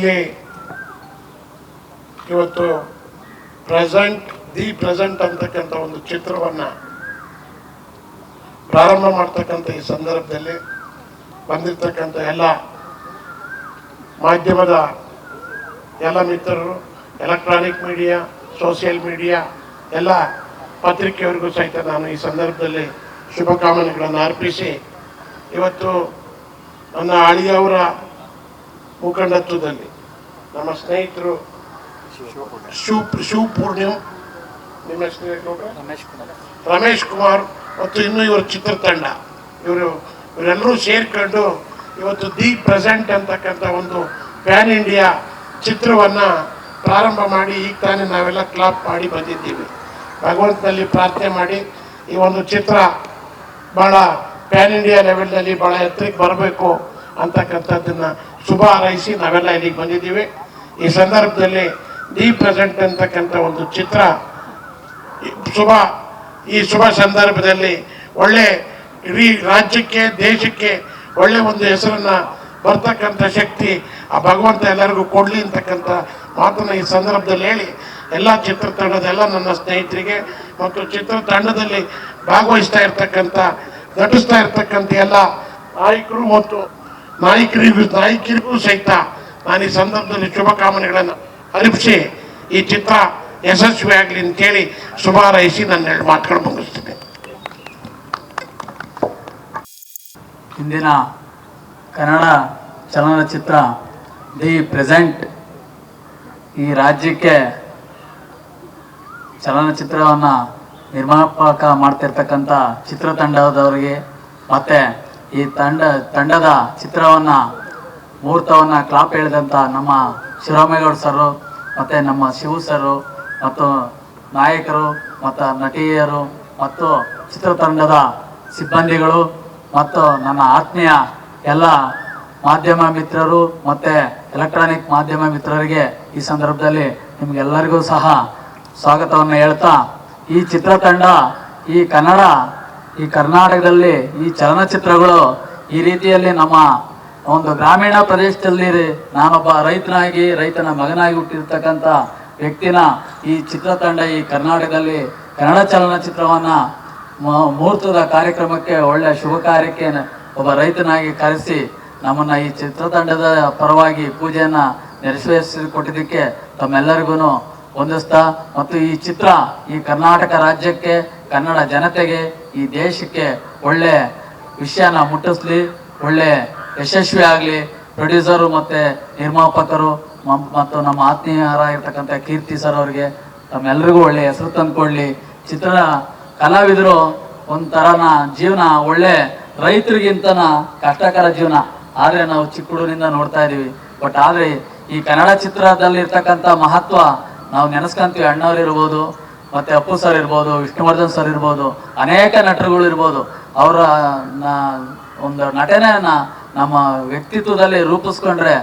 ಇಲ್ಲಿ ಇವತ್ತು present, the present ಅಂತಕ್ಕಂಥ ಒಂದು ಚಿತ್ರವನ್ನು ಪ್ರಾರಂಭ ಮಾಡ್ತಕ್ಕಂಥ ಈ ಸಂದರ್ಭದಲ್ಲಿ ಬಂದಿರತಕ್ಕಂಥ ಎಲ್ಲ ಮಾಧ್ಯಮದ ಎಲ್ಲ ಮಿತ್ರರು ಎಲೆಕ್ಟ್ರಾನಿಕ್ ಮೀಡಿಯಾ ಸೋಷಿಯಲ್ ಮೀಡಿಯಾ ಎಲ್ಲ ಪತ್ರಿಕೆಯವರಿಗೂ ಸಹಿತ ನಾನು ಈ ಸಂದರ್ಭದಲ್ಲಿ ಶುಭಕಾಮನೆಗಳನ್ನು ಅರ್ಪಿಸಿ ಇವತ್ತು ನನ್ನ ಅಳಿಯವರ ಮುಖಂಡತ್ವದಲ್ಲಿ ನಮ್ಮ ಸ್ನೇಹಿತರು ಶಿವಪೂರ್ಣಿಮ್. ಶಿವ್ ಪೂರ್ಣಿಮ್ ನಿಮ್ಮ ಗೌಡ್ರೆ? ರಮೇಶ್ ಕುಮಾರ್. ಮತ್ತು ಇನ್ನು ಇವರ ಚಿತ್ರತಂಡ. ಇವರು ಇವರೆಲ್ಲರೂ ಸೇರ್ಕೊಂಡು ಇವತ್ತು ದಿ ಪ್ರೆಸೆಂಟ್ ಅಂತಕ್ಕಂಥ ಒಂದು ಪ್ಯಾನ್ ಇಂಡಿಯಾ ಚಿತ್ರವನ್ನು ಪ್ರಾರಂಭ ಮಾಡಿ ಈಗ ತಾನೇ ನಾವೆಲ್ಲ ಕ್ಲಾಪ್ ಮಾಡಿ ಬಂದಿದ್ದೀವಿ. ಭಗವಂತನಲ್ಲಿ ಪ್ರಾರ್ಥನೆ ಮಾಡಿ ಈ ಒಂದು ಚಿತ್ರ ಭಾಳ ಪ್ಯಾನ್ ಇಂಡಿಯಾ ಲೆವೆಲ್ನಲ್ಲಿ ಭಾಳ ಎತ್ತರಕ್ಕೆ ಬರಬೇಕು ಅಂತಕ್ಕಂಥದ್ದನ್ನು ಶುಭ ಹಾರೈಸಿ ನಾವೆಲ್ಲ ಇಲ್ಲಿಗೆ ಬಂದಿದ್ದೀವಿ. ಈ ಸಂದರ್ಭದಲ್ಲಿ ದಿ ಪ್ರೆಸೆಂಟ್ ಅಂತಕ್ಕಂಥ ಒಂದು ಚಿತ್ರ, ಶುಭ, ಈ ಶುಭ ಸಂದರ್ಭದಲ್ಲಿ ಒಳ್ಳೆ ಇಡೀ ರಾಜ್ಯಕ್ಕೆ, ದೇಶಕ್ಕೆ ಒಳ್ಳೆ ಒಂದು ಹೆಸರನ್ನ ಬರ್ತಕ್ಕಂಥ ಶಕ್ತಿ ಆ ಭಗವಂತ ಎಲ್ಲರಿಗೂ ಕೊಡಲಿ ಅಂತಕ್ಕಂಥ ಮಾತನ್ನು ಈ ಸಂದರ್ಭದಲ್ಲಿ ಹೇಳಿ, ಎಲ್ಲ ಚಿತ್ರತಂಡದ ಎಲ್ಲ ನನ್ನ ಸ್ನೇಹಿತರಿಗೆ ಮತ್ತು ಚಿತ್ರತಂಡದಲ್ಲಿ ಭಾಗವಹಿಸ್ತಾ ಇರ್ತಕ್ಕಂಥ, ನಟಿಸ್ತಾ ಇರ್ತಕ್ಕಂಥ ಎಲ್ಲ ನಾಯಕರು ಮತ್ತು ನಾಯಕರಿಗೂ ನಾಯಕರಿಗೂ ಸಹಿತ ನಾನು ಈ ಸಂದರ್ಭದಲ್ಲಿ ಶುಭಕಾಮನೆಗಳನ್ನು ಅರ್ಪಿಸಿ ಈ ಚಿತ್ರ ಯಶಸ್ವಿಯಾಗಲಿ ಅಂತೇಳಿ ಶುಭಾರೈಸಿ ನನ್ನ ಎರಡು ಮಾತುಗಳು ಮುಗಿಸ್ತೇನೆ. ಇಂದಿನ ಕನ್ನಡ ಚಲನಚಿತ್ರ ದಿ ಪ್ರೆಸೆಂಟ್ ಈ ರಾಜ್ಯಕ್ಕೆ ಚಲನಚಿತ್ರವನ್ನು ನಿರ್ಮಾಪಕ ಮಾಡ್ತಿರ್ತಕ್ಕಂಥ ಚಿತ್ರತಂಡದವರಿಗೆ ಮತ್ತು ಈ ತಂಡ, ತಂಡದ ಚಿತ್ರವನ್ನು ಮುಹೂರ್ತವನ್ನು ಕ್ಲಾಪ್ ಹೇಳಿದಂಥ ನಮ್ಮ ಶಿವರಾಮೇಗೌಡ ಸರು ಮತ್ತು ನಮ್ಮ ಶಿವು ಸರು ಮತ್ತು ನಾಯಕರು, ಮತ್ತು ನಟಿಯರು, ಮತ್ತು ಚಿತ್ರತಂಡದ ಸಿಬ್ಬಂದಿಗಳು, ಮತ್ತು ನನ್ನ ಆತ್ಮೀಯ ಎಲ್ಲ ಮಾಧ್ಯಮ ಮಿತ್ರರು, ಮತ್ತು ಎಲೆಕ್ಟ್ರಾನಿಕ್ ಮಾಧ್ಯಮ ಮಿತ್ರರಿಗೆ ಈ ಸಂದರ್ಭದಲ್ಲಿ ನಿಮಗೆಲ್ಲರಿಗೂ ಸಹ ಸ್ವಾಗತವನ್ನು ಹೇಳ್ತಾ, ಈ ಚಿತ್ರತಂಡ, ಈ ಕನ್ನಡ, ಈ ಕರ್ನಾಟಕದಲ್ಲಿ ಈ ಚಲನಚಿತ್ರಗಳು ಈ ರೀತಿಯಲ್ಲಿ ನಮ್ಮ ಒಂದು ಗ್ರಾಮೀಣ ಪ್ರದೇಶದಲ್ಲಿ ನಾನೊಬ್ಬ ರೈತನಾಗಿ, ರೈತನ ಮಗನಾಗಿ ಹುಟ್ಟಿರ್ತಕ್ಕಂಥ ವ್ಯಕ್ತಿನ ಈ ಚಿತ್ರತಂಡ ಈ ಕರ್ನಾಟಕದಲ್ಲಿ ಕನ್ನಡ ಚಲನಚಿತ್ರವನ್ನು ಮುಹೂರ್ತದ ಕಾರ್ಯಕ್ರಮಕ್ಕೆ ಒಳ್ಳೆಯ ಶುಭ ಕಾರ್ಯಕ್ಕೆ ಒಬ್ಬ ರೈತನಾಗಿ ಕರೆಸಿ ನಮ್ಮನ್ನು ಈ ಚಿತ್ರತಂಡದ ಪರವಾಗಿ ಪೂಜೆಯನ್ನು ನೆರವೇರಿಸಿಕೊಟ್ಟಿದ್ದಕ್ಕೆ ತಮ್ಮೆಲ್ಲರಿಗೂ ಹೊಂದಿಸ್ತಾ ಮತ್ತು ಈ ಚಿತ್ರ ಈ ಕರ್ನಾಟಕ ರಾಜ್ಯಕ್ಕೆ, ಕನ್ನಡ ಜನತೆಗೆ, ಈ ದೇಶಕ್ಕೆ ಒಳ್ಳೆ ವಿಷಯನ ಮುಟ್ಟಿಸ್ಲಿ, ಒಳ್ಳೆ ಯಶಸ್ವಿ ಆಗಲಿ ಪ್ರೊಡ್ಯೂಸರು ಮತ್ತು ನಿರ್ಮಾಪಕರು ಮತ್ತು ನಮ್ಮ ಆತ್ಮೀಯರಾಗಿರ್ತಕ್ಕಂಥ ಕೀರ್ತಿ ಸರ್ ಅವರಿಗೆ ತಮ್ಮೆಲ್ಲರಿಗೂ ಒಳ್ಳೆಯ ಹೆಸರು ತಂದುಕೊಳ್ಳಿ ಚಿತ್ರ ಕಲಾವಿದರು ಒಂಥರನ ಜೀವನ, ಒಳ್ಳೆ ರೈತರಿಗಿಂತನ ಕಷ್ಟಕರ ಜೀವನ. ಆದರೆ ನಾವು ಚಿಕ್ಕ ನೋಡ್ತಾ ಇದ್ದೀವಿ ಬಟ್ ಆದರೆ ಈ ಕನ್ನಡ ಚಿತ್ರದಲ್ಲಿರ್ತಕ್ಕಂಥ ಮಹತ್ವ ನಾವು ನೆನೆಸ್ಕೊಂತೀವಿ. ಅಣ್ಣವ್ರು ಇರ್ಬೋದು, ಮತ್ತೆ ಅಪ್ಪು ಸರ್ ಇರ್ಬೋದು, ವಿಷ್ಣುವರ್ಧನ್ ಸರ್ ಇರ್ಬೋದು, ಅನೇಕ ನಟರುಗಳು ಇರ್ಬೋದು. ಅವರ ಒಂದು ನಟನೆಯನ್ನ ನಮ್ಮ ವ್ಯಕ್ತಿತ್ವದಲ್ಲಿ ರೂಪಿಸ್ಕೊಂಡ್ರೆ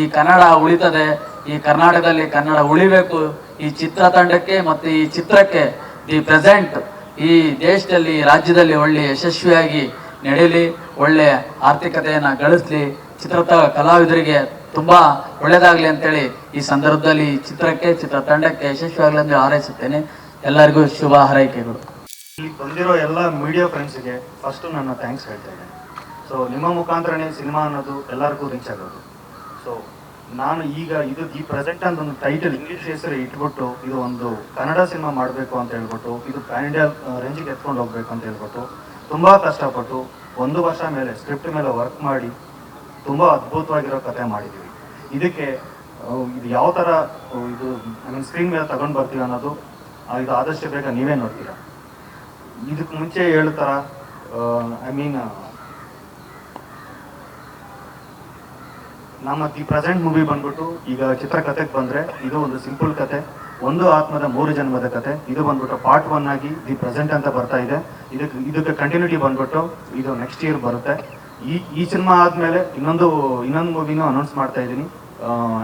ಈ ಕನ್ನಡ ಉಳಿತದೆ, ಈ ಕರ್ನಾಟಕದಲ್ಲಿ ಕನ್ನಡ ಉಳಿಬೇಕು. ಈ ಚಿತ್ರ ತಂಡಕ್ಕೆ ಮತ್ತು ಈ ಚಿತ್ರಕ್ಕೆ ದಿ ಪ್ರೆಸೆಂಟ್ ಈ ದೇಶದಲ್ಲಿ ರಾಜ್ಯದಲ್ಲಿ ಒಳ್ಳೆ ಯಶಸ್ವಿಯಾಗಿ ನಡೀಲಿ, ಒಳ್ಳೆ ಆರ್ಥಿಕತೆಯನ್ನು ಗಳಿಸಲಿ. ಚಿತ್ರದ ಕಲಾವಿದರಿಗೆ ತುಂಬ ಒಳ್ಳೆಯದಾಗಲಿ ಅಂತೇಳಿ ಈ ಸಂದರ್ಭದಲ್ಲಿ ಈ ಚಿತ್ರಕ್ಕೆ, ಚಿತ್ರತಂಡಕ್ಕೆ ಯಶಸ್ವಿ ಆಗಲಿ ಎಂದು ಹಾರೈಸುತ್ತೇನೆ. ಎಲ್ಲರಿಗೂ ಶುಭ ಹಾರೈಕೆಗಳು. ಇಲ್ಲಿ ಬಂದಿರೋ ಎಲ್ಲ ಮೀಡಿಯಾ ಫ್ರೆಂಡ್ಸ್ಗೆ ಫಸ್ಟು ನನ್ನ ಥ್ಯಾಂಕ್ಸ್ ಹೇಳ್ತಾ ಇದ್ದೇನೆ. ಸೊ ನಿಮ್ಮ ಮುಖಾಂತರನೇ ಸಿನಿಮಾ ಅನ್ನೋದು ಎಲ್ಲರಿಗೂ ರೀಚ್ ಆಗೋದು. ಸೊ ನಾನು ಈಗ ಇದು ದಿ ಪ್ರೆಸೆಂಟ್ ಅಂತ ಒಂದು ಟೈಟಲ್ ಇಂಗ್ಲೀಷ್ ಹೆಸರು ಇಟ್ಬಿಟ್ಟು ಇದು ಒಂದು ಕನ್ನಡ ಸಿನಿಮಾ ಮಾಡಬೇಕು ಅಂತ ಹೇಳ್ಬಿಟ್ಟು, ಇದು ಪ್ಯಾನ್ ಇಂಡಿಯಾ ರೇಂಜಿಗೆ ಎತ್ಕೊಂಡು ಹೋಗ್ಬೇಕು ಅಂತ ಹೇಳ್ಬಿಟ್ಟು ತುಂಬ ಕಷ್ಟಪಟ್ಟು ಒಂದು ವರ್ಷ ಮೇಲೆ ಸ್ಕ್ರಿಪ್ಟ್ ಮೇಲೆ ವರ್ಕ್ ಮಾಡಿ ತುಂಬ ಅದ್ಭುತವಾಗಿರೋ ಕತೆ ಮಾಡಿದ್ದೀವಿ ಇದಕ್ಕೆ ಇದು ಯಾವ ಥರ ಇದು ಐ ಮೀನ್ ಸ್ಕ್ರೀನ್ ಮೇಲೆ ತಗೊಂಡು ಬರ್ತೀವಿ ಅನ್ನೋದು ಇದು ಆದಷ್ಟು ಬೇಗ ನೀವೇ ನೋಡ್ತೀರಾ. ಇದಕ್ಕೆ ಮುಂಚೆ ಹೇಳೋ ಥರ ಐ ಮೀನ್ ನಮ್ಮ ದಿ ಪ್ರೆಸೆಂಟ್ ಮೂವಿ ಬಂದ್ಬಿಟ್ಟು ಈಗ ಚಿತ್ರಕಥೆಗೆ ಬಂದರೆ ಇದು ಒಂದು ಸಿಂಪಲ್ ಕತೆ ಒಂದು ಆತ್ಮದ ಮೂರು ಜನ್ಮದ ಕತೆ ಇದು ಬಂದ್ಬಿಟ್ಟು ಪಾರ್ಟ್ ಒನ್ ಆಗಿ ದಿ ಪ್ರೆಸೆಂಟ್ ಅಂತ ಬರ್ತಾ ಇದೆ. ಇದಕ್ಕೆ ಇದಕ್ಕೆ ಕಂಟಿನ್ಯೂಟಿ ಬಂದ್ಬಿಟ್ಟು ಇದು ನೆಕ್ಸ್ಟ್ ಇಯರ್ ಬರುತ್ತೆ. ಈ ಈ ಸಿನಿಮಾ ಆದಮೇಲೆ ಇನ್ನೊಂದು ಇನ್ನೊಂದು ಮೂವಿನೂ ಅನೌನ್ಸ್ ಮಾಡ್ತಾ ಇದ್ದೀನಿ.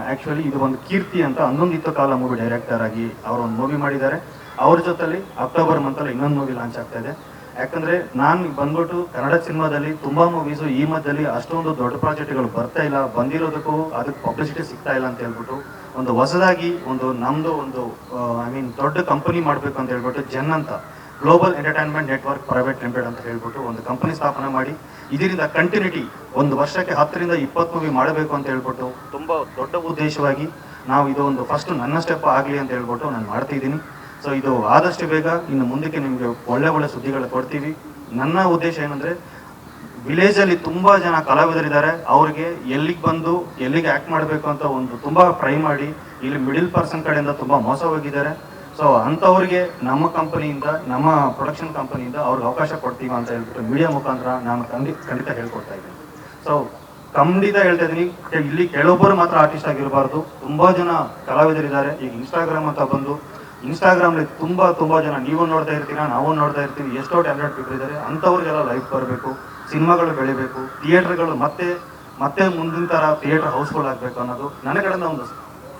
ಆ್ಯಕ್ಚುಲಿ ಇದು ಒಂದು ಕೀರ್ತಿ ಅಂತ ಹನ್ನೊಂದಿತ್ತು ಕಾಲ ಮೂವಿ ಡೈರೆಕ್ಟರ್ ಆಗಿ ಅವರು ಒಂದು ಮೂವಿ ಮಾಡಿದ್ದಾರೆ. ಅವ್ರ ಜೊತೆಲಿ ಅಕ್ಟೋಬರ್ ಮಂತಲ್ಲಿ ಇನ್ನೊಂದು ಮೂವಿ ಲಾಂಚ್ ಆಗ್ತಾ ಇದೆ. ಯಾಕಂದ್ರೆ ನಾನು ಬಂದ್ಬಿಟ್ಟು ಕನ್ನಡ ಸಿನಿಮಾದಲ್ಲಿ ತುಂಬಾ ಮೂವೀಸ್ ಈ ಮಧ್ಯದಲ್ಲಿ ಅಷ್ಟೊಂದು ದೊಡ್ಡ ಪ್ರಾಜೆಕ್ಟ್ಗಳು ಬರ್ತಾ ಇಲ್ಲ. ಬಂದಿರೋದಕ್ಕೂ ಅದಕ್ಕೆ ಪಬ್ಲಿಸಿಟಿ ಸಿಗ್ತಾ ಇಲ್ಲ ಅಂತ ಹೇಳ್ಬಿಟ್ಟು ಒಂದು ಹೊಸದಾಗಿ ಒಂದು ನಮ್ದು ಒಂದು ಐ ಮೀನ್ ದೊಡ್ಡ ಕಂಪನಿ ಮಾಡಬೇಕು ಅಂತ ಹೇಳ್ಬಿಟ್ಟು ಜನ್ ಅಂತ global entertainment network private limited ಅಂತ ಹೇಳ್ಬಿಟ್ಟು ಒಂದು ಕಂಪನಿ ಸ್ಥಾಪನೆ ಮಾಡಿ, ಇದರಿಂದ ಕಂಟಿನ್ಯೂಟಿ ಒಂದು ವರ್ಷಕ್ಕೆ ಹತ್ತರಿಂದ ಇಪ್ಪತ್ತು ಮೂವಿ ಮಾಡಬೇಕು ಅಂತ ಹೇಳ್ಬಿಟ್ಟು ತುಂಬಾ ದೊಡ್ಡ ಉದ್ದೇಶವಾಗಿ ನಾವು ಇದು ಒಂದು ಫಸ್ಟ್ ನನ್ನ ಸ್ಟೆಪ್ ಆಗಲಿ ಅಂತ ಹೇಳ್ಬಿಟ್ಟು ನಾನು ಮಾಡ್ತಿದ್ದೀನಿ ಸೊ ಇದು ಆದಷ್ಟು ಬೇಗ ಇನ್ನು ಮುಂದಕ್ಕೆ ನಿಮಗೆ ಒಳ್ಳೆ ಒಳ್ಳೆ ಸುದ್ದಿಗಳು ಕೊಡ್ತೀವಿ. ನನ್ನ ಉದ್ದೇಶ ಏನಂದ್ರೆ ವಿಲೇಜ್ ಅಲ್ಲಿ ತುಂಬಾ ಜನ ಕಲಾವಿದರಿದ್ದಾರೆ. ಅವ್ರಿಗೆ ಎಲ್ಲಿಗೆ ಬಂದು, ಎಲ್ಲಿಗೆ ಆಕ್ಟ್ ಮಾಡಬೇಕು ಅಂತ ಒಂದು ತುಂಬಾ ಟ್ರೈ ಮಾಡಿ, ಇಲ್ಲಿ ಮಿಡಿಲ್ ಪರ್ಸನ್ ಕಡೆಯಿಂದ ತುಂಬಾ ಮೋಸ ಹೋಗಿದ್ದಾರೆ. ಸೊ ಅಂಥವ್ರಿಗೆ ನಮ್ಮ ಕಂಪನಿಯಿಂದ ನಮ್ಮ ಪ್ರೊಡಕ್ಷನ್ ಕಂಪನಿಯಿಂದ ಅವ್ರಿಗೆ ಅವಕಾಶ ಕೊಡ್ತೀವಿ ಅಂತ ಹೇಳ್ಬಿಟ್ಟು ಮೀಡಿಯಾ ಮುಖಾಂತರ ನಾನು ಖಂಡಿತ ಖಂಡಿತ ಹೇಳ್ಕೊಡ್ತಾ ಇದ್ದೀನಿ. ಸೊ ಖಂಡಿತ ಹೇಳ್ತಾ ಇದ್ದೀನಿ. ಇಲ್ಲಿ ಕೆಲವೊಬ್ಬರು ಮಾತ್ರ ಆರ್ಟಿಸ್ಟ್ ಆಗಿರಬಾರ್ದು. ತುಂಬಾ ಜನ ಕಲಾವಿದರಿದ್ದಾರೆ. ಈಗ ಇನ್ಸ್ಟಾಗ್ರಾಮ್ ಅಂತ ಬಂದು ಇನ್ಸ್ಟಾಗ್ರಾಮ್ ತುಂಬಾ ತುಂಬಾ ಜನ ನೀವು ನೋಡ್ತಾ ಇರ್ತೀರಾ, ನಾವು ನೋಡ್ತಾ ಇರ್ತೀವಿ. ಎಷ್ಟೋ ಟ್ಯಾಲೆಂಟ್ ಇದ್ದಾರೆ. ಅಂಥವ್ರಿಗೆಲ್ಲ ಲೈಫ್ ಬರಬೇಕು. ಸಿನಿಮಾಗಳು ಬೆಳಿಬೇಕು. ಥಿಯೇಟರ್ಗಳು ಮತ್ತೆ ಮತ್ತೆ ಮುಂದಿನ ತರ ಥಿಯೇಟರ್ ಹೌಸ್ಫುಲ್ ಆಗಬೇಕು ಅನ್ನೋದು ನನ್ನ ಕಡೆಯಿಂದ ಒಂದು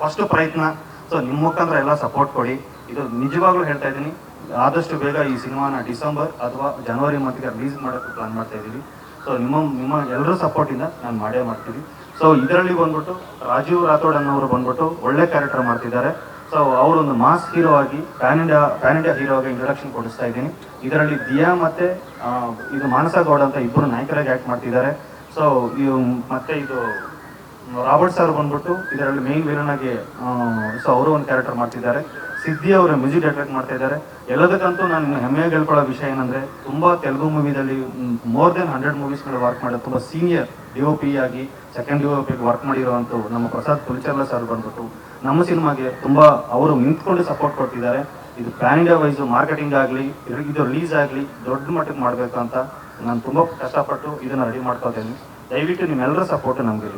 ಫಸ್ಟ್ ಪ್ರಯತ್ನ. ಸೊ ನಿಮ್ಮ ಮುಖಾಂತರ ಎಲ್ಲ ಸಪೋರ್ಟ್ ಕೊಡಿ. ಇದು ನಿಜವಾಗ್ಲೂ ಹೇಳ್ತಾ ಇದ್ದೀನಿ. ಆದಷ್ಟು ಬೇಗ ಈ ಸಿನಿಮಾನ ಡಿಸೆಂಬರ್ ಅಥವಾ ಜನವರಿ ಮಂತ್ಗೆ ರಿಲೀಸ್ ಮಾಡೋಕ್ಕೆ ಪ್ಲಾನ್ ಮಾಡ್ತಾ ಇದ್ದೀವಿ. ಸೊ ನಿಮ್ಮ ನಿಮ್ಮ ಎಲ್ಲರ ಸಪೋರ್ಟಿಂದ ನಾನು ಮಾಡೇ ಮಾಡ್ತೀವಿ ಸೊ ಇದರಲ್ಲಿ ಬಂದ್ಬಿಟ್ಟು ರಾಜೀವ್ ರಾಥೋಡ್ ಅನ್ನೋರು ಬಂದ್ಬಿಟ್ಟು ಒಳ್ಳೆ ಕ್ಯಾರೆಕ್ಟರ್ ಮಾಡ್ತಿದ್ದಾರೆ. ಸೊ ಅವರೊಂದು ಮಾಸ್ ಹೀರೋ ಆಗಿ pan India pan India hero ಆಗಿ ಇಂಟ್ರೊಡಕ್ಷನ್ ಕೊಡಿಸ್ತಾ ಇದ್ದೀನಿ. ಇದರಲ್ಲಿ ದಿಯಾ ಮತ್ತೆ ಇದು ಮಾನಸ ಗೌಡ ಅಂತ ಇಬ್ಬರು ನಾಯಕರಾಗಿ ಆಕ್ಟ್ ಮಾಡ್ತಿದ್ದಾರೆ. ಸೊ ಇವು ಮತ್ತೆ ಇದು, ರಾಬರ್ಟ್ ಸರ್ ಬಂದ್ಬಿಟ್ಟು ಇದರಲ್ಲಿ ಮೇನ್ ವಿಲನ್ ಆಗಿ ಸೊ ಅವರು ಒಂದು ಕ್ಯಾರೆಕ್ಟರ್ ಮಾಡ್ತಿದ್ದಾರೆ. ಸಿದ್ಧಿ ಅವರ ಮ್ಯೂಸಿಕ್ ಡೈರೆಕ್ಟ್ ಮಾಡ್ತಾ ಇದ್ದಾರೆ. ಎಲ್ಲದಕ್ಕಂತೂ ನಾನು ಹೆಮ್ಮೆಯಾಗಿ ಹೇಳ್ಕೊಳ್ಳೋ ವಿಷಯ ಏನಂದ್ರೆ, ತುಂಬಾ ತೆಲುಗು ಮೂವಿದಲ್ಲಿ ಮೋರ್ ದೆನ್ ಹಂಡ್ರೆಡ್ ಮೂವೀಸ್ಗಳು ವರ್ಕ್ ಮಾಡಿದ ತುಂಬಾ ಸೀನಿಯರ್ ಡಿ ಆಗಿ ಸೆಕೆಂಡ್ ಡಿ ವರ್ಕ್ ಮಾಡಿರುವಂತ ನಮ್ಮ ಪ್ರಸಾದ್ ಕುಲ್ಚರ್ಲ ಸರ್ ಬಂದ್ಬಿಟ್ಟು ನಮ್ಮ ಸಿನಿಮಾಗೆ ತುಂಬಾ ಅವರು ನಿಂತ್ಕೊಂಡು ಸಪೋರ್ಟ್ ಕೊಟ್ಟಿದ್ದಾರೆ. ಇದು ಪ್ಯಾನ್ ಇಂಡಿಯಾ ವೈಸ್ ಮಾರ್ಕೆಟಿಂಗ್ ಆಗಲಿ ಇದು ರಿಲೀಸ್ ಆಗಲಿ ದೊಡ್ಡ ಮಟ್ಟಕ್ಕೆ ಮಾಡಬೇಕು ಅಂತ ನಾನು ತುಂಬಾ ಕಷ್ಟಪಟ್ಟು ಇದನ್ನ ರೆಡಿ ಮಾಡ್ಕೊಳ್ತೇನೆ ದಯವಿಟ್ಟು ನಿಮ್ಮೆಲ್ಲರ ಸಪೋರ್ಟ್ ನಮ್ಗೆ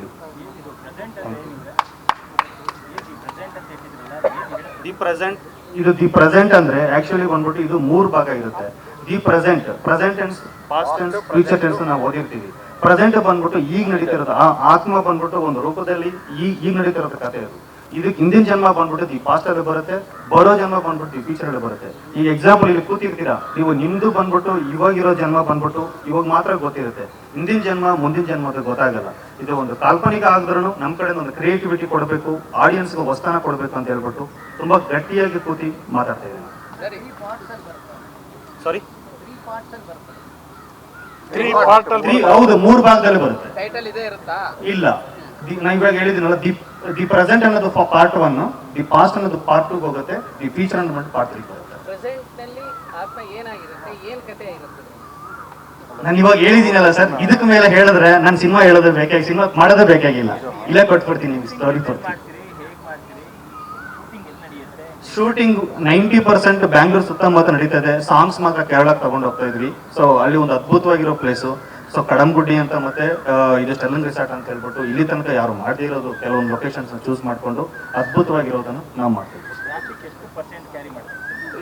ದಿ ಪ್ರೆಸೆಂಟ್ ಇದು ದಿ ಪ್ರೆಸೆಂಟ್ ಅಂದ್ರೆ ಆಕ್ಚುಲಿ ಬಂದ್ಬಿಟ್ಟು ಇದು ಮೂರು ಭಾಗ ಇರುತ್ತೆ. The present present tense past tense future tense ನಾವು ಓದಿರ್ತೀವಿ. ಪ್ರೆಸೆಂಟ್ ಬಂದ್ಬಿಟ್ಟು ಈಗ ನಡೀತಿರೋದು ಆ ಆತ್ಮ ಬಂದ್ಬಿಟ್ಟು ಒಂದು ರೂಪದಲ್ಲಿ ಈಗ ಈಗ ನಡೀತಿರೋದು ಕಥೆ ಅದು. ಇದಕ್ಕೆ ಹಿಂದಿನ ಜನ್ಮ ಬಂದ್ಬಿಟ್ಟು ಈ ಪಾಸ್ಟ್ ಅಲ್ಲಿ ಬರುತ್ತೆ ಬರೋ ಜನ್ಮ ಬಂದ್ಬಿಟ್ಟು ಈ ಫ್ಯೂಚರ್ ಅಲ್ಲಿ ಬರುತ್ತೆ. ಈ ಎಕ್ಸಾಂಪಲ್ ಇಲ್ಲಿ ಕೂತಿರ್ತೀರಾ? ನೀವು ನಿಮ್ದು ಬಂದ್ಬಿಟ್ಟು ಇವಾಗಿರೋ ಜನ್ಮ ಬಂದ್ಬಿಟ್ಟು ಇವಾಗ ಮಾತ್ರ ಗೊತ್ತಿರುತ್ತೆ. ಹಿಂದಿನ ಜನ್ಮ ಮುಂದಿನ ಜನ್ಮ ಅದು ಗೊತ್ತಾಗಲ್ಲ. ಇದು ಒಂದು ಕಾಲ್ಪನಿಕ ಆಗಿದ್ರೂ ನಮ್ಮ ಕಡೆ ಒಂದು ಕ್ರಿಯೇಟಿವಿಟಿ ಕೊಡಬೇಕು ಆಡಿಯನ್ಸ್ಗೆ ಹೊಸ್ತಾನ ಕೊಡಬೇಕು ಅಂತ ಹೇಳ್ಬಿಟ್ಟು ತುಂಬಾ ಗಟ್ಟಿಯಾಗಿ ಕೂತಿ ಮಾತಾಡ್ತಾ ಇದ್ದೀನಿ. ಸಾರಿ. ಹೌದು ಮೂರು ಭಾಗದಲ್ಲಿ ಬರುತ್ತೆ. ಟೈಟಲ್ ಇದೇ ಇರುತ್ತಾ? ಇಲ್ಲ. ನಾ ಇವಾಗ ಹೇಳಿದ್ದೀನಲ್ಲ ದಿ ದಿ ಪ್ರೆಸೆಂಟ್ ಅನ್ನೋದು ಪಾರ್ಟ್ ಒನ್ ದಿ ಪಾಸ್ಟ್ ಅನ್ನೋದು ಪಾರ್ಟ್ ಟು ಹೋಗುತ್ತೆ ದಿ ಫ್ಯೂಚರ್ ಅನ್ನೋದು ಪಾರ್ಟ್ ತ್ರೀ ಹೋಗುತ್ತೆ. ಪ್ರೆಸೆಂಟ್ನಲ್ಲಿ ಆತ್ಮ ಏನಾಗಿರುತ್ತೆ ಏನ್ ಕಥೆ ಇರುತ್ತೆ? ನಾನು ಇವಾಗ ಹೇಳಿದ್ದೀನಲ್ಲ ಸರ್ ಇದಕ್ಕೆ ಮೇಲೆ ಹೇಳಿದ್ರೆ ನಾನು ಸಿನಿಮಾ ಹೇಳೋದೇ ಬೇಕಾಗಿ ಸಿನಿಮಾ ಮಾಡೋದೇ ಬೇಕಾಗಿಲ್ಲ. ಇಲ್ಲೇ ಕೊಟ್ಬಿಡ್ತೀನಿ ಸ್ಟೋರಿ ಕೊಡ್ತೀನಿ. ಶೂಟಿಂಗ್ ನೈಂಟಿ ಪರ್ಸೆಂಟ್ ಬ್ಯಾಂಗ್ಳೂರ್ ಸುತ್ತಮುತ್ತ ನಡೀತದೆ ಸಾಂಗ್ಸ್ ಮಾತ್ರ ಕೇರಳಕ್ಕೆ ತಗೊಂಡು ಹೋಗ್ತಾ ಇದ್ವಿ. ಸೊ ಅಲ್ಲಿ ಒಂದು ಅದ್ಭುತವಾಗಿರೋ ಪ್ಲೇಸು ಸೊ ಕಡಂಗುಡ್ಡಿ ಅಂತ ಮತ್ತೆ ಇದು ಸ್ಟೆಲ್ಲನ್ ರಿಸಾರ್ಟ್ ಅಂತ ಹೇಳ್ಬಿಟ್ಟು ಇಲ್ಲಿ ತನಕ ಯಾರು ಮಾಡದೇ ಇರೋದು, ಕೆಲವೊಂದು ಲೊಕೇಶನ್ಸ್ ಚೂಸ್ ಮಾಡ್ಕೊಂಡು ಅದ್ಭುತವಾಗಿರೋದನ್ನು ನಾವು ಮಾಡ್ತೀವಿ.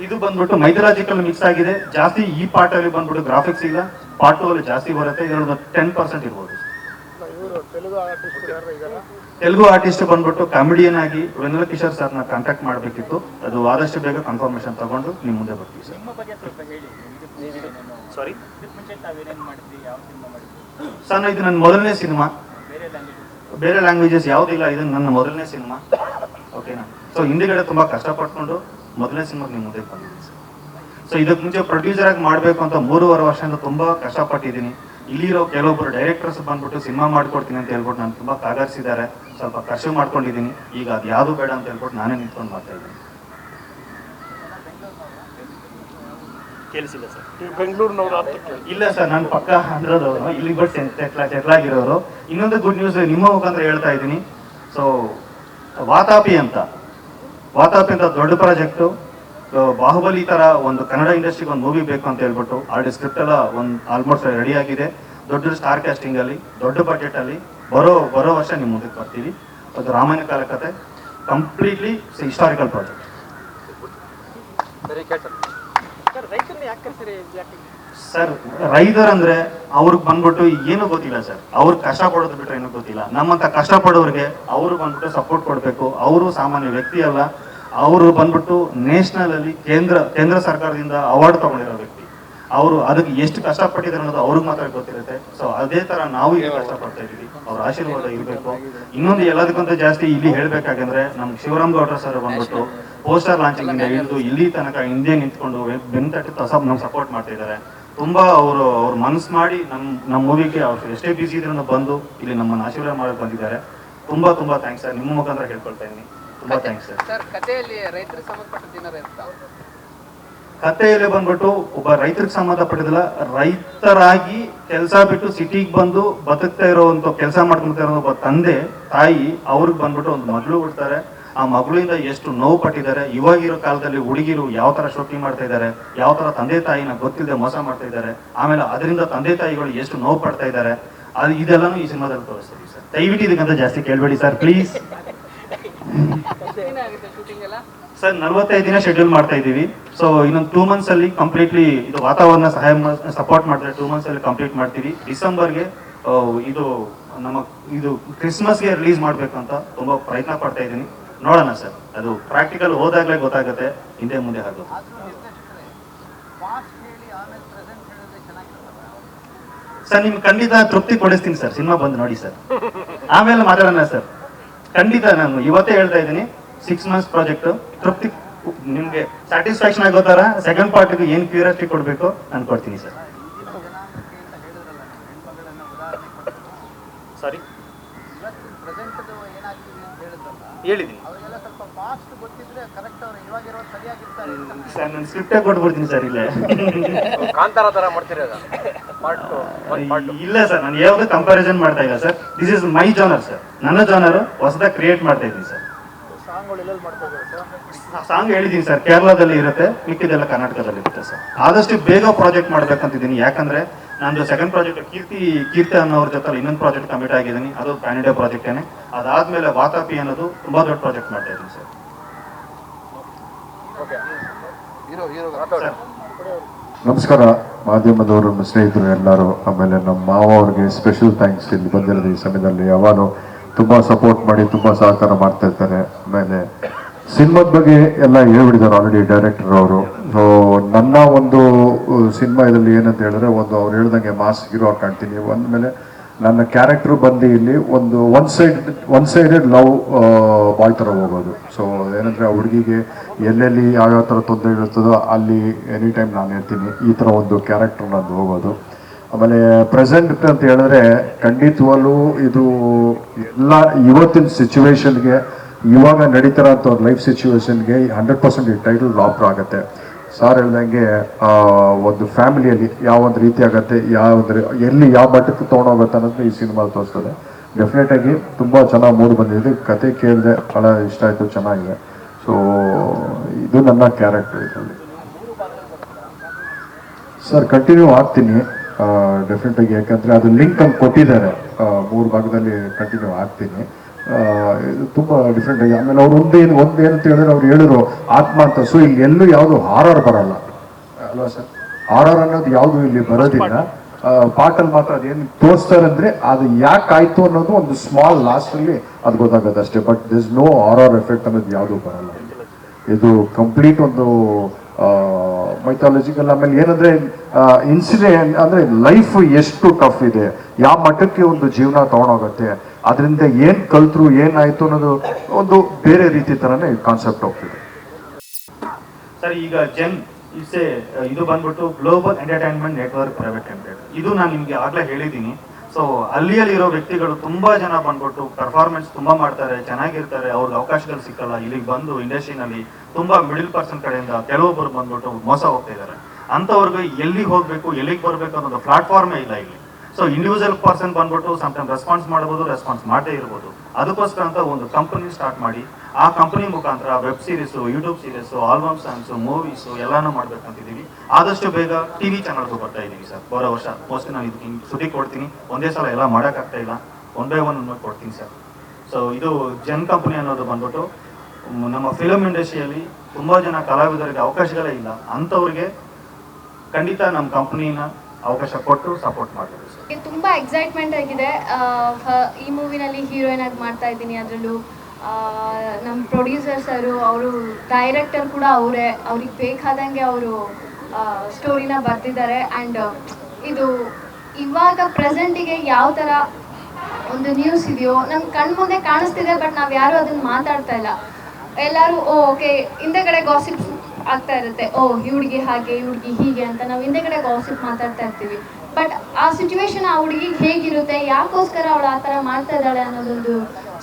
ಇದು ಬಂದ್ಬಿಟ್ಟು ಮೈಥಲಾಜಿಕಲ್ ಮಿಕ್ಸ್ ಆಗಿದೆ. ಜಾಸ್ತಿ ಈ ಪಾರ್ಟ್ ಅಲ್ಲಿ ಬಂದ್ಬಿಟ್ಟು ಗ್ರಾಫಿಕ್ಸ್ ಇಲ್ಲ. ಪಾರ್ಟ್ ಟು ಅಲ್ಲಿ ಜಾಸ್ತಿ ಬರುತ್ತೆ. ಇದರಲ್ಲಿ ಟೆನ್ ಪರ್ಸೆಂಟ್ ಇರ್ಬೋದು. ತೆಲುಗು ಆರ್ಟಿಸ್ಟ್ ಬಂದ್ಬಿಟ್ಟು ಕಾಮಿಡಿಯನ್ ಆಗಿ ವೆನಲ್ ಕಿಶೋರ್ ಸರ್ನ ಕಾಂಟ್ಯಾಕ್ಟ್ ಮಾಡಬೇಕಿತ್ತು. ಅದು ಆದಷ್ಟು ಬೇಗ ಕನ್ಫರ್ಮೇಶನ್ ತಗೊಂಡು ನಿಮ್ಮ ಮುಂದೆ ಬರ್ತೀವಿ ಸರ್. ಸಾರಿ ಸರ್ ಇದು ನನ್ನ ಮೊದಲನೇ ಸಿನಿಮಾ. ಬೇರೆ ಲ್ಯಾಂಗ್ವೇಜಸ್ ಯಾವುದಿಲ್ಲ ಇದು ನನ್ನ ಮೊದಲನೇ ಸಿನಿಮಾ. ಓಕೆನಾ ಸೊ ಹಿಂದಿಗಡೆ ತುಂಬಾ ಕಷ್ಟಪಟ್ಕೊಂಡು ಮೊದಲನೇ ಸಿನಿಮಾಗೆ ನಿಮ್ಮ ಮುಂದೆ ಬಂದಿದ್ದೀನಿ ಸೊ ಇದಕ್ಕೆ ಮುಂಚೆ ಪ್ರೊಡ್ಯೂಸರ್ ಆಗಿ ಮಾಡಬೇಕು ಅಂತ ಮೂರುವರೆ ವರ್ಷದಿಂದ ತುಂಬಾ ಕಷ್ಟಪಟ್ಟಿದ್ದೀನಿ. ಇಲ್ಲಿರೋ ಕೆಲವೊಬ್ಬರು ಡೈರೆಕ್ಟರ್ಸ್ ಬಂದ್ಬಿಟ್ಟು ಸಿನಿಮಾ ಮಾಡ್ಕೊಡ್ತೀನಿ ಅಂತ ಹೇಳ್ಬಿಟ್ಟು ನಾನು ತುಂಬಾ ಕಾಗರಿಸಿದ್ದಾರೆ ಸ್ವಲ್ಪ ಖರ್ಚು ಮಾಡ್ಕೊಂಡಿದ್ದೀನಿ. ಈಗ ಅದು ಯಾವುದು ಬೇಡ ಅಂತ ಹೇಳ್ಬಿಟ್ಟು ನಾನೇ ನಿಂತ್ಕೊಂಡು ಮಾಡ್ತಾ ಇದ್ದೀನಿ ಕೇಳಿಸಿಲ್ಲ ಸರ್. ನೀವು ಬೆಂಗಳೂರಿನವ್ರು ಹತ್ತಕ್ಕೆ ಇಲ್ಲ ಸರ್ ನಾನು ಪಕ್ಕ ಆಂಧ್ರದವರು ಇಲ್ಲಿ ಬಟ್ ಸೆಟ್ಲ್ ಇನ್ನೊಂದು ಗುಡ್ ನ್ಯೂಸ್ ನಿಮ್ಮ ಮುಖಾಂತರ ಹೇಳ್ತಾ ಇದ್ದೀನಿ. ಸೊ ವಾತಾಪಿ ಅಂತ. ವಾತಾಪಿ ಅಂತ ದೊಡ್ಡ ಪ್ರಾಜೆಕ್ಟು ಬಾಹುಬಲಿ ತರ ಒಂದು ಕನ್ನಡ ಇಂಡಸ್ಟ್ರಿಗೆ ಒಂದು ಮೂವಿ ಬೇಕು ಅಂತ ಹೇಳ್ಬಿಟ್ಟು ಆಲ್ರೆಡಿ ಸ್ಕ್ರಿಪ್ಟ್ ಎಲ್ಲ ಒಂದು ಆಲ್ಮೋಸ್ಟ್ ರೆಡಿ ಆಗಿದೆ. ದೊಡ್ಡ ಸ್ಟಾರ್ ಕ್ಯಾಸ್ಟಿಂಗಲ್ಲಿ ಅಲ್ಲಿ ದೊಡ್ಡ ಬಜೆಟ್ ಅಲ್ಲಿ. ಬರೋ ಬರೋ ವರ್ಷ ನಿಮ್ಮ ಮುಂದಕ್ಕೆ ಬರ್ತೀವಿ. ಅದು ರಾಮಾಯಣ ಕಾಲ ಕತೆ ಕಂಪ್ಲೀಟ್ಲಿ ಹಿಸ್ಟಾರಿಕಲ್ ಪ್ರಾಜೆಕ್ಟ್ ಸರ್ ರೈತರಂದ್ರೆ ಅವ್ರಿಗೆ ಬಂದ್ಬಿಟ್ಟು ಏನು ಗೊತ್ತಿಲ್ಲ ಸರ್. ಅವ್ರು ಕಷ್ಟ ಪಡೋದು ಬಿಟ್ರೆ ಏನು ಗೊತ್ತಿಲ್ಲ. ನಮ್ಮಂತ ಕಷ್ಟ ಪಡೋರಿಗೆ ಅವರು ಬಂದ್ಬಿಟ್ಟು ಸಪೋರ್ಟ್ ಕೊಡಬೇಕು. ಅವರು ಸಾಮಾನ್ಯ ವ್ಯಕ್ತಿ ಅಲ್ಲ. ಅವರು ಬಂದ್ಬಿಟ್ಟು ನ್ಯಾಷನಲ್ ಅಲ್ಲಿ ಕೇಂದ್ರ ಕೇಂದ್ರ ಸರ್ಕಾರದಿಂದ ಅವಾರ್ಡ್ ತಗೊಂಡಿರೋ ವ್ಯಕ್ತಿ. ಅವರು ಅದಕ್ಕೆ ಎಷ್ಟು ಕಷ್ಟಪಟ್ಟಿದ್ದಾರೆ ಅನ್ನೋದು ಅವ್ರಿಗೆ ಮಾತ್ರ ಗೊತ್ತಿರುತ್ತೆ. ಸೊ ಅದೇ ತರ ನಾವು ಈಗ ಕಷ್ಟಪಡ್ತಾ ಇದೀವಿ ಅವ್ರ ಆಶೀರ್ವಾದ ಇರಬೇಕು. ಇನ್ನೊಂದು ಎಲ್ಲದಕ್ಕಿಂತ ಜಾಸ್ತಿ ಇಲ್ಲಿ ಹೇಳ್ಬೇಕಾಗಂದ್ರೆ ನಮ್ ಶಿವರಾಮ್ ಗೌಡ್ರ ಸರ್ ಬಂದ್ಬಿಟ್ಟು ಪೋಸ್ಟರ್ ಲಾಂಚಿಂಗ್ ಇಂದ ಹಿಡಿದು ಇಲ್ಲಿ ತನಕ ಹಿಂದೆ ನಿಂತ್ಕೊಂಡು ಬೆನ್ತಟ್ಟಿ ತಸಬ್ ನಮ್ಗೆ ಸಪೋರ್ಟ್ ಮಾಡ್ತಾ ಇದ್ದಾರೆ. ತುಂಬಾ ಅವರು ಅವ್ರ ಮನಸ್ಸು ಮಾಡಿ ನಮ್ ನಮ್ಮ ಮೂವಿಗೆ ಅವ್ರು ಎಷ್ಟೇ ಬಿಸಿ ಇದ್ರೂ ಬಂದು ಇಲ್ಲಿ ನಮ್ಮನ್ನ ಆಶೀರ್ವಾದ ಮಾಡಕ್ ಬಂದಿದ್ದಾರೆ. ತುಂಬಾ ತುಂಬಾ ಥ್ಯಾಂಕ್ಸ್ ಸರ್. ನಿಮ್ಮ ಮುಖಾಂತರ ಹೇಳ್ಕೊಳ್ತಾ ಇದ್ದೀನಿ. ತುಂಬಾ ಥ್ಯಾಂಕ್ಸ್ ಸರ್. ಕಥೆಯಲ್ಲಿ ರೈತರಿಗೆ ಸಂಬಂಧಪಟ್ಟ ದಿನ ಕಥೆಯಲ್ಲಿ ಬಂದ್ಬಿಟ್ಟು ಒಬ್ಬ ರೈತರಿಗೆ ಸಂಬಂಧಪಟ್ಟಿದ್ದಲ್ಲ, ರೈತರಾಗಿ ಕೆಲಸ ಬಿಟ್ಟು ಸಿಟಿಗೆ ಬಂದು ಬದುಕ್ತಾ ಇರೋವಂಥ ಕೆಲಸ ಮಾಡ್ಕೊಂತ ಇರೋ ಒಬ್ಬ ತಂದೆ, ತಾಯಿ ಅವ್ರಿಗೆ ಬಂದ್ಬಿಟ್ಟು ಒಂದು ಮಗಳು ಬಿಡ್ತಾರೆ ಆ ಮಗಳಿಂದ ಎಷ್ಟು ನೋವು ಪಟ್ಟಿದ್ದಾರೆ, ಇವಾಗಿರೋ ಕಾಲದಲ್ಲಿ ಹುಡುಗಿರು ಯಾವ ತರ ಶೋಕಿಂಗ್ ಮಾಡ್ತಾ ಇದ್ದಾರೆ, ಯಾವ ತರ ತಂದೆ ತಾಯಿನ ಗೊತ್ತಿಲ್ಲದೆ ಮೋಸ ಮಾಡ್ತಾ ಇದ್ದಾರೆ, ಆಮೇಲೆ ಅದರಿಂದ ತಂದೆ ತಾಯಿಗಳು ಎಷ್ಟು ನೋವು ಪಡ್ತಾ ಇದ್ದಾರೆ, ಅದು ಇದೆಲ್ಲಾನು ಈ ಸಿನಿಮಾದಲ್ಲಿ ತೋರಿಸ್ತೀವಿ ಸರ್. ದಯವಿಟ್ಟು ಇದಕ್ಕಂತ ಜಾಸ್ತಿ ಕೇಳಬೇಡಿ ಸರ್, ಪ್ಲೀಸ್. ಸರ್, ನಲವತ್ತೈದು ದಿನ ಶೆಡ್ಯೂಲ್ ಮಾಡ್ತಾ ಇದ್ದೀವಿ. ಸೊ ಇನ್ನೊಂದು ಟೂ ಮಂತ್ಸ್ ಅಲ್ಲಿ ಕಂಪ್ಲೀಟ್ಲಿ ಇದು ವಾತಾವರಣ ಸಹಾಯ ಸಪೋರ್ಟ್ ಮಾಡ್ತಾರೆ. ಟೂ ಮಂತ್ಸ್ ಅಲ್ಲಿ ಕಂಪ್ಲೀಟ್ ಮಾಡ್ತೀವಿ. ಡಿಸೆಂಬರ್ಗೆ ಇದು ನಮ್ಮ, ಇದು ಕ್ರಿಸ್ಮಸ್ಗೆ ರಿಲೀಸ್ ಮಾಡ್ಬೇಕಂತ ತುಂಬಾ ಪ್ರಯತ್ನ ಪಡ್ತಾ ಇದ್ದೀನಿ. ನೋಡೋಣ ಸರ್. ಅದು ಪ್ರಾಕ್ಟಿಕಲ್ ಹೋದಾಗಲೇ ಗೊತ್ತಾಗುತ್ತೆ. ಹಿಂದೆ ಮುಂದೆ ಆಗೋದು ಸರ್, ನಿಮ್ಗೆ ಖಂಡಿತ ತೃಪ್ತಿ ಕೊಡಿಸ್ತೀನಿ ಸರ್. ಸಿನಿಮಾ ಬಂದು ನೋಡಿ ಸರ್. ಆಮೇಲೆ ಮಾತಾಡೋಣ ಸರ್. ಖಂಡಿತ ನಾನು ಇವತ್ತೇ ಹೇಳ್ತಾ ಇದ್ದೀನಿ. ಸಿಕ್ಸ್ ಮಂತ್ಸ್ ಪ್ರಾಜೆಕ್ಟ್ ತೃಪ್ತಿ ನಿಮ್ಗೆ ಸ್ಯಾಟಿಸ್ಫ್ಯಾಕ್ಷನ್ ಆಗೋ ತರ ಸೆಕೆಂಡ್ ಪಾರ್ಟ್ ಏನ್ ಕ್ಯೂರಿಯಾಸಿಟಿ ಕೊಡಬೇಕು ನಾನು ಕೊಡ್ತೀನಿ ಸರ್. ಸಾರಿ ಹೇಳಿದ್ದೀನಿ. ಸರ್ ನಾನು ಸ್ಕ್ರಿಪ್ಟೇ ಕೊಟ್ಬಿಡ್ತೀನಿ ಸರ್ ಇಲ್ಲೇ. ಕಾಂತಾರ ತರ ಮಾಡ್ತಿರೋದ ಇಲ್ಲ ಸರ್ ನಾನು ಯಾವಾಗ ಕಂಪ್ಯಾರಿಸನ್ ಮಾಡ್ತಾ ಇಲ್ಲ sir. This is my genre sir. ನನ್ನ ಜಾನರ್ ಹೊಸದಾಗಿ ಕ್ರಿಯೇಟ್ ಮಾಡ್ತಾ ಇದ್ದೀನಿ ಸರ್. ಸಾಂಗ್ ಹೇಳಿದೀನಿ ಸರ್ ಕೇರಳದಲ್ಲಿ ಇರುತ್ತೆ ಮಿಕ್ಕಿದೆಲ್ಲ ಕರ್ನಾಟಕದಲ್ಲಿ ಇರುತ್ತೆ ಸರ್. ಆದಷ್ಟು ಬೇಗ ಪ್ರಾಜೆಕ್ಟ್ ಮಾಡ್ಬೇಕಂತಿದ್ದೀನಿ. ಯಾಕಂದ್ರೆ ನಂದು ಸೆಕೆಂಡ್ ಪ್ರಾಜೆಕ್ಟ್ ಕೀರ್ತಿ ಕೀರ್ತಿ ಅನ್ನೋರ ಜೊತೆ ಇನ್ನೊಂದು ಪ್ರಾಜೆಕ್ಟ್ ಕಮಿಟ್ ಆಗಿದ್ದೀನಿ. ಅದು ಪ್ಯಾನ್ ಇಂಡಿಯಾ ಪ್ರಾಜೆಕ್ಟೇನೆ ಅದಾದ್ಮೇಲೆ ವಾತಾಪಿ ಅನ್ನೋದು ತುಂಬಾ ದೊಡ್ಡ ಪ್ರಾಜೆಕ್ಟ್ ಮಾಡ್ತಾ ಇದ್ದೀನಿ ಸರ್. ನಮಸ್ಕಾರ. ಮಾಧ್ಯಮದವರು ನಮ್ಮ ಸ್ನೇಹಿತರು ಎಲ್ಲರೂ ಆಮೇಲೆ ನಮ್ಮ ಮಾವ ಅವ್ರಿಗೆ ಸ್ಪೆಷಲ್ ಥ್ಯಾಂಕ್ಸ್ ಇಲ್ಲಿ ಬಂದಿರೋದು ಈ ಸಮಯದಲ್ಲಿ. ಯಾವಾಗಲೂ ತುಂಬ ಸಪೋರ್ಟ್ ಮಾಡಿ, ತುಂಬ ಸಹಕಾರ ಮಾಡ್ತಾ ಇರ್ತಾರೆ ಆಮೇಲೆ ಸಿನಿಮಾದ ಬಗ್ಗೆ ಎಲ್ಲ ಹೇಳ್ಬಿಟ್ಟಿದ್ದಾರೆ ಆಲ್ರೆಡಿ ಡೈರೆಕ್ಟರ್ ಅವರು. ಸೊ ನನ್ನ ಒಂದು ಸಿನಿಮಾ ಇದರಲ್ಲಿ ಏನಂತ ಹೇಳಿದ್ರೆ ಒಂದು ಅವ್ರು ಹೇಳ್ದಂಗೆ ಮಾಸ್ ಹೀರೋ ಕಾಣ್ತೀನಿ. ಒಂದ್ಮೇಲೆ ನನ್ನ ಕ್ಯಾರೆಕ್ಟರ್ ಬಂದು ಇಲ್ಲಿ ಒಂದು one side one sided love boy ಥರ ಹೋಗೋದು. ಸೊ ಏನಂದರೆ ಆ ಹುಡುಗಿಗೆ ಎಲ್ಲೆಲ್ಲಿ ಯಾವ್ಯಾವ ಥರ ತೊಂದರೆ ಇರುತ್ತದೋ ಅಲ್ಲಿ ಎನಿ ಟೈಮ್ ನಾನು ಇರ್ತೀನಿ. ಈ ಥರ ಒಂದು ಕ್ಯಾರೆಕ್ಟರ್ ನಂದು ಹೋಗೋದು. ಆಮೇಲೆ ಪ್ರೆಸೆಂಟ್ ಅಂತ ಹೇಳಿದ್ರೆ ಖಂಡಿತವಾಗ್ಲೂ ಇದು ಎಲ್ಲ ಇವತ್ತಿನ ಸಿಚುವೇಶನ್ಗೆ ಇವಾಗ ನಡೀತಾರಂಥ ಅವ್ರ ಲೈಫ್ ಸಿಚುವೇಶನ್ಗೆ ಹಂಡ್ರೆಡ್ ಪರ್ಸೆಂಟ್ ಈ ಟೈಟಲ್ ಲಾಪ್ರ್ ಆಗುತ್ತೆ. ಸಾರ್ ಹೇಳ್ದಂಗೆ ಒಂದು ಫ್ಯಾಮಿಲಿಯಲ್ಲಿ ಯಾವ ಒಂದು ರೀತಿ ಆಗುತ್ತೆ, ಯಾವ ಎಲ್ಲಿ ಯಾವ ಮಟ್ಟಕ್ಕೆ ತೊಗೊಂಡೋಗುತ್ತೆ ಅನ್ನೋದು ಈ ಸಿನಿಮಾ ತೋರಿಸ್ತದೆ. ಡೆಫಿನೆಟ್ ಆಗಿ ತುಂಬ ಚೆನ್ನಾಗಿ ಮೂಡ್ ಬಂದಿದೆ. ಕತೆ ಕೇಳಿದೆ ಭಾಳ ಇಷ್ಟ ಆಯಿತು, ಚೆನ್ನಾಗಿದೆ. ಸೊ ಇದು ನನ್ನ ಕ್ಯಾರೆಕ್ಟರ್ ಇದರಲ್ಲಿ. ಸರ್ ಕಂಟಿನ್ಯೂ ಆಗ್ತೀನಿ. ಡೆಫಿನೆಟ್ ಆಗಿ ಯಾಕಂದ್ರೆ ಅದು ಲಿಂಕ್ ಅಂತ ಕೊಟ್ಟಿದ್ದಾರೆ. ಮೂರು ಭಾಗದಲ್ಲಿ ಕಂಟಿನ್ಯೂ ಆಗ್ತೀನಿ ಇದು ತುಂಬಾ ಡಿಫ್ರೆಂಟ್ ಆಗಿ ಆಮೇಲೆ ಅವ್ರು ಒಂದೇನು ಒಂದೇನು ಅಂತ ಹೇಳಿದ್ರೆ ಅವ್ರು ಹೇಳಿದ್ರು ಆತ್ಮ ಅಂತ ಸೊ ಇಲ್ಲಿ ಎಲ್ಲೂ ಯಾವುದು ಹಾರರ್ ಬರಲ್ಲ. ಅಲ್ವಾ ಸರ್? ಹಾರರ್ ಅನ್ನೋದು ಯಾವುದು ಇಲ್ಲಿ ಬರೋದಿಲ್ಲ. ಪಾಟಲ್ಲಿ ಮಾತ್ರ ಅದೇನು ತೋರಿಸ್ತಾರೆ ಅಂದ್ರೆ ಅದು ಯಾಕೆ ಆಯ್ತು ಅನ್ನೋದು ಒಂದು ಸ್ಮಾಲ್ ಲಾಸ್ಟ್ ಅಲ್ಲಿ ಅದು ಗೊತ್ತಾಗುತ್ತೆ ಅಷ್ಟೇ. But this no horror effect ಅನ್ನೋದು ಯಾವುದು ಬರಲ್ಲ. ಇದು ಕಂಪ್ಲೀಟ್ ಒಂದು ಮೈಥಾಲಜಿಕಲ್ ಆಮೇಲೆ ಏನಂದ್ರೆ ಇನ್ಸಿಡೆಂಟ್ ಅಂದ್ರೆ ಲೈಫ್ ಎಷ್ಟು ಟಫ್ ಇದೆ, ಯಾವ ಮಟ್ಟಕ್ಕೆ ಒಂದು ಜೀವನ ತಗೊಂಡೋಗತ್ತೆ, ಅದರಿಂದ ಏನ್ ಕಲ್ತ್ರು ಏನಾಯ್ತು ಅನ್ನೋದು ಒಂದು ಬೇರೆ ರೀತಿ ತರನೇ ಕಾನ್ಸೆಪ್ಟ್ ಹೋಗ್ತಿದೆ. ಸರ್, ಈಗ ಜೆನ್ ಇಟ್ಸ್ ಇದು ಬಂದ್ಬಿಟ್ಟು global entertainment network private limited ಇದು ನಾನು ನಿಮ್ಗೆ ಆಗ್ಲೇ ಹೇಳಿದ್ದೀನಿ. ಸೊ ಅಲ್ಲಿಯಲ್ಲಿರೋ ವ್ಯಕ್ತಿಗಳು ತುಂಬಾ ಜನ ಬಂದ್ಬಿಟ್ಟು ಪರ್ಫಾರ್ಮೆನ್ಸ್ ತುಂಬಾ ಮಾಡ್ತಾರೆ, ಚೆನ್ನಾಗಿರ್ತಾರೆ, ಅವ್ರಿಗೆ ಅವಕಾಶಗಳು ಸಿಕ್ಕಲ್ಲ, ಇಲ್ಲಿಗೆ ಬಂದು ಇಂಡಸ್ಟ್ರಿನಲ್ಲಿ ತುಂಬಾ ಮಿಡಿಲ್ ಪರ್ಸನ್ ಕಡೆಯಿಂದ ಕೆಲವೊಬ್ಬರು ಬಂದ್ಬಿಟ್ಟು ಮೋಸ ಹೋಗ್ತಾ ಇದ್ದಾರೆ ಅಂಥವ್ರಿಗೆ ಎಲ್ಲಿಗೆ ಹೋಗ್ಬೇಕು, ಎಲ್ಲಿಗೆ ಬರ್ಬೇಕು ಅನ್ನೋದು ಪ್ಲಾಟ್ಫಾರ್ಮೇ ಇಲ್ಲ ಇಲ್ಲಿ. ಸೊ ಇಂಡಿವಿಜುವಲ್ ಪರ್ಸನ್ ಬಂದ್ಬಿಟ್ಟು ಟೈಮ್ ರೆಸ್ಪಾನ್ಸ್ ಮಾಡ್ಬೋದು ರೆಸ್ಪಾನ್ಸ್ ಮಾಡದೇ ಇರ್ಬೋದು. ಅದಕ್ಕೋಸ್ಕರ ಅಂತ ಒಂದು ಕಂಪನಿ ಸ್ಟಾರ್ಟ್ ಮಾಡಿ ಆ ಕಂಪನಿ ಮುಖಾಂತರ web series YouTube series album songs movies ಎಲ್ಲಾನು ಮಾಡ್ಬೇಕಂತಿದೀವಿ ಆದಷ್ಟು ಬೇಗ ಟಿವಿ ಚಾನಲ್ಗೂ ಬರ್ತಾ ಇದ್ದೀವಿ ಸರ್. ಬರೋ ವರ್ಷ ಮೋಸ್ಟ್ಲಿ ನಾನು ಇದಕ್ಕೆ ಸುದ್ದಿ ಕೊಡ್ತೀನಿ. ಒಂದೇ ಸಲ ಎಲ್ಲ ಮಾಡೋಕ್ಕಾಗ್ತಾ ಇಲ್ಲ. ಒನ್ ಬೈ ಒನ್ ಕೊಡ್ತೀನಿ ಸರ್. ಸೊ ಇದು ಜನ್ ಕಂಪನಿ ಅನ್ನೋದು ಬಂದ್ಬಿಟ್ಟು ನಮ್ಮ ಫಿಲಮ್ ಇಂಡಸ್ಟ್ರಿಯಲ್ಲಿ ತುಂಬಾ ಜನ ಕಲಾವಿದರಿಗೆ ಅವಕಾಶಗಳೇ ಇಲ್ಲ. ಅಂಥವ್ರಿಗೆ ಖಂಡಿತ ನಮ್ಮ ಕಂಪನಿನ ಅವಕಾಶ ಕೊಟ್ಟು ಸಪೋರ್ಟ್ ಮಾಡ್ತೀವಿ ತುಂಬಾ ಎಕ್ಸೈಟ್ಮೆಂಟ್ ಆಗಿದೆ. ಈ ಮೂವಿನಲ್ಲಿ ಹೀರೋಯಿನ್ ಆಗಿ ಮಾಡ್ತಾ ಇದ್ದೀನಿ. ಅದರಲ್ಲೂ ನಮ್ಮ ಪ್ರೊಡ್ಯೂಸರ್ ಸರು, ಅವರು ಡೈರೆಕ್ಟರ್ ಕೂಡ ಅವರೇ. ಅವ್ರಿಗೆ ಬೇಕಾದಂಗೆ ಅವರು ಸ್ಟೋರಿನ ಬರ್ತಿದ್ದಾರೆ ಆ್ಯಂಡ್ ಇದು ಇವಾಗ ಪ್ರೆಸೆಂಟಿಗೆ ಯಾವ ಥರ ಒಂದು ನ್ಯೂಸ್ ಇದೆಯೋ ನಮ್ಮ ಕಣ್ಮುಂದೆ ಕಾಣಿಸ್ತಿದೆ ಬಟ್ ನಾವು ಯಾರು ಅದನ್ನ ಮಾತಾಡ್ತಾ ಇಲ್ಲ. ಎಲ್ಲರೂ, ಓ ಓಕೆ ಹಿಂದೆಗಡೆ ಗಾಸಿಪ್ ಆಗ್ತಾ ಇರುತ್ತೆ. ಓ, ಈ ಹುಡುಗಿ ಹಾಗೆ, ಈ ಹುಡುಗಿ ಹೀಗೆ ಅಂತ ನಾವು ಹಿಂದೆಗಡೆ ಗಾಸಿಪ್ ಮಾತಾಡ್ತಾ ಇರ್ತೀವಿ. ಬಟ್ ಆ ಸಿಚುವೇಶನ್ ಆ ಹುಡುಗಿಗೆ ಹೇಗಿರುತ್ತೆ? ಯಾಕೋಸ್ಕರ ಅವಳು ಆ ಥರ ಮಾಡ್ತಾ ಇದ್ದಾಳೆ ಅನ್ನೋದೊಂದು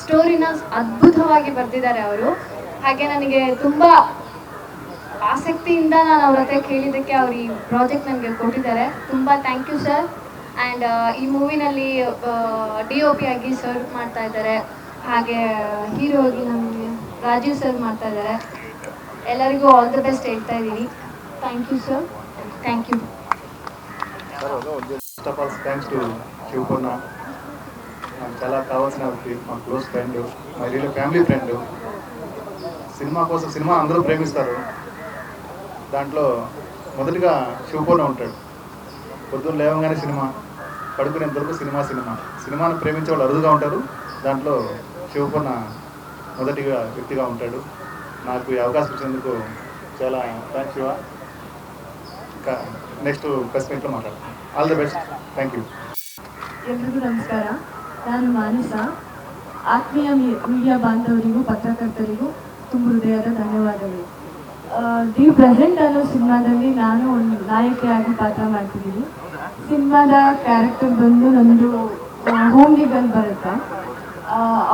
ಸ್ಟೋರಿನ ಅದ್ಭುತವಾಗಿ ಬರ್ತಿದ್ದಾರೆ ಅವರು. ಹಾಗೆ ನನಗೆ ತುಂಬ ಆಸಕ್ತಿಯಿಂದ ನಾನು ಅವ್ರ ಹತ್ರ ಕೇಳಿದ್ದಕ್ಕೆ ಅವರು ಈ ಪ್ರಾಜೆಕ್ಟ್ ನನಗೆ ಕೊಟ್ಟಿದ್ದಾರೆ. ತುಂಬ ಥ್ಯಾಂಕ್ ಯು ಸರ್ ಆ್ಯಂಡ್ ಈ ಮೂವಿನಲ್ಲಿ ಡಿ ಒ ಪಿ ಆಗಿ ಸರ್ವ್ ಮಾಡ್ತಾ ಇದ್ದಾರೆ. ಹಾಗೆ ಹೀರೋ ಆಗಿ ನಮಗೆ ರಾಜೀವ್ ಸರ್ ಮಾಡ್ತಾ ಇದ್ದಾರೆ. ಎಲ್ಲರಿಗೂ ಆಲ್ ದ ಬೆಸ್ಟ್ ಹೇಳ್ತಾ ಇದ್ದೀನಿ. Thank you sir thank you నాకు చాలా కావాల్సిన వ్యక్తి మా క్లోజ్ ఫ్రెండ్ మా రియల్ ఫ్యామిలీ ఫ్రెండ్ సినిమా కోసం సినిమా అందరూ ప్రేమిస్తారు దాంట్లో మొదటిగా శివపూర్ణ ఉంటాడు పొద్దున్న లేవగానే సినిమా పడుకునేంత వరకు సినిమా సినిమా సినిమాను ప్రేమించే వాళ్ళు అరుదుగా ఉంటారు దాంట్లో శివపూర్ణ మొదటిగా వ్యక్తిగా ఉంటాడు నాకు ఈ అవకాశం ఇచ్చినందుకు చాలా థ్యాంక్స్ శివ ఇంకా నెక్స్ట్ ప్రెస్ మీట్లో మాట్లాడతాను all the best thank you ಎಲ್ರಿಗೂ ನಮಸ್ಕಾರ ನಾನು ಮಾನಸ ಆತ್ಮೀಯ ಮೀಡಿಯಾ ಬಾಂಧವರಿಗೂ, ಪತ್ರಕರ್ತರಿಗೂ ತುಂಬ ಹೃದಯದ ಧನ್ಯವಾದಗಳು. ದಿ ಪ್ರೆಸೆಂಟ್ ಅನ್ನೋ ಸಿನಿಮಾದಲ್ಲಿ ನಾನು ಒಂದು ನಾಯಕಿಯಾಗಿ ಪಾತ್ರ ಮಾಡ್ತಿದ್ದೀನಿ. ಸಿನಿಮಾದ ಕ್ಯಾರೆಕ್ಟರ್ ಬಂದು ನಂದು ಹೋಮ್ ಲೀಗಲ್ಲಿ ಬರುತ್ತೆ.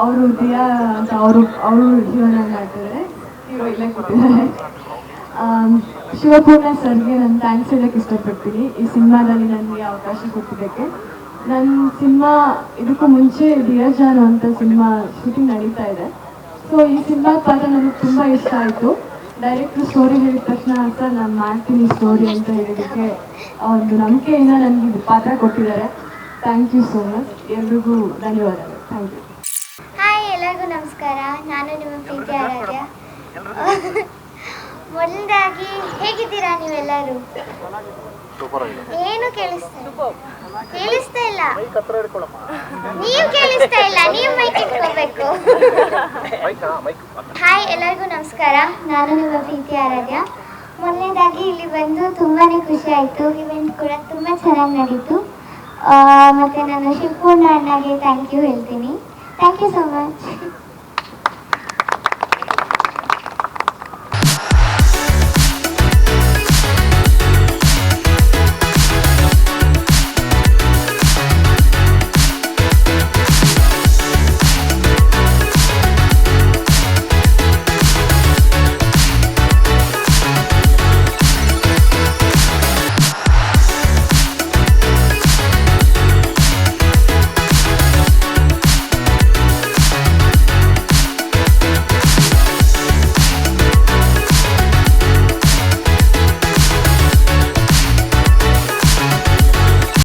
ಅವರು ದಿಯಾ ಅಂತ ಅವರು ಅವರು ಜೀವನ ಮಾಡ್ತಾರೆ. ಹೀರೋ ಇಲ್ಲೇ ಕೊಟ್ಟಿದ್ದಾರೆ ಶಿವಪೂರ್ಣ ಸರ್ಗೆ ನಾನು ಥ್ಯಾಂಕ್ಸ್ ಹೇಳಕ್ಕೆ ಇಷ್ಟಪಡ್ತೀನಿ. ಈ ಸಿನಿಮಾದಲ್ಲಿ ನನಗೆ ಅವಕಾಶ ಕೊಟ್ಟಿದ್ದಕ್ಕೆ. ನನ್ನ ಸಿನಿಮಾ ಇದಕ್ಕೂ ಮುಂಚೆ ಧೀರಜಾನ ಜಾನು ಅಂತ ಸಿನಿಮಾ ಶೂಟಿಂಗ್ ನಡೀತಾ ಇದೆ. ಸೊ ಈ ಸಿನಿಮಾ ಪಾತ್ರ ನನಗೆ ತುಂಬ ಇಷ್ಟ ಆಯಿತು. ಡೈರೆಕ್ಟ್ ಸ್ಟೋರಿ ಹೇಳಿದ ತಕ್ಷಣ ಅಂತ ನಾನು ಮಾಡ್ತೀನಿ ಸ್ಟೋರಿ ಅಂತ ಹೇಳೋದಕ್ಕೆ ಒಂದು ನಂಬಿಕೆಯಿಂದ ನನಗೆ ಇದು ಪಾತ್ರ ಕೊಟ್ಟಿದ್ದಾರೆ. ಥ್ಯಾಂಕ್ ಯು ಸೋ ಮಚ್ ಎಲ್ರಿಗೂ ಧನ್ಯವಾದಗಳು. ಥ್ಯಾಂಕ್ ಯು ಹಾಯ್ ಎಲ್ಲರಿಗೂ ನಮಸ್ಕಾರ. ನಾನು ನಿಮ್ಮ ಪ್ರೀತಿ ಆರಾಧ್ಯ. ಮೊದಲದಾಗಿ ಹೇಗಿದ್ದೀರಾ ನೀವೆಲ್ಲರೂ? ಏನು ಕೇಳಿಸ್ತಾ ಇಲ್ಲ. ಕೇಳಿಸ್ತಾ ಇಲ್ಲ. ನೀವು ಕೇಳಿಸ್ತಾ ಇಲ್ಲ. ನೀವು ಮೈಕ್ ಇಟ್ಕೋಬೇಕು. ಹಾಯ್ ಎಲ್ಲರಿಗೂ ನಮಸ್ಕಾರ. ನಾನು ನಿಮ್ಮ ಪ್ರೀತಿ ಆರಾಧ್ಯ. ಮೊನ್ನೆದಾಗಿ ಇಲ್ಲಿ ಬಂದು ತುಂಬಾನೇ ಖುಷಿ ಆಯಿತು. ಇವೆಂಟ್ ಕೂಡ ತುಂಬಾ ಚೆನ್ನಾಗಿ ನಡೀತು. ಮತ್ತೆ ನಾನು ಶಿವಪೂರ್ಣ ಅಣ್ಣಗೆ ಥ್ಯಾಂಕ್ ಯು ಹೇಳ್ತೀನಿ. Thank you so much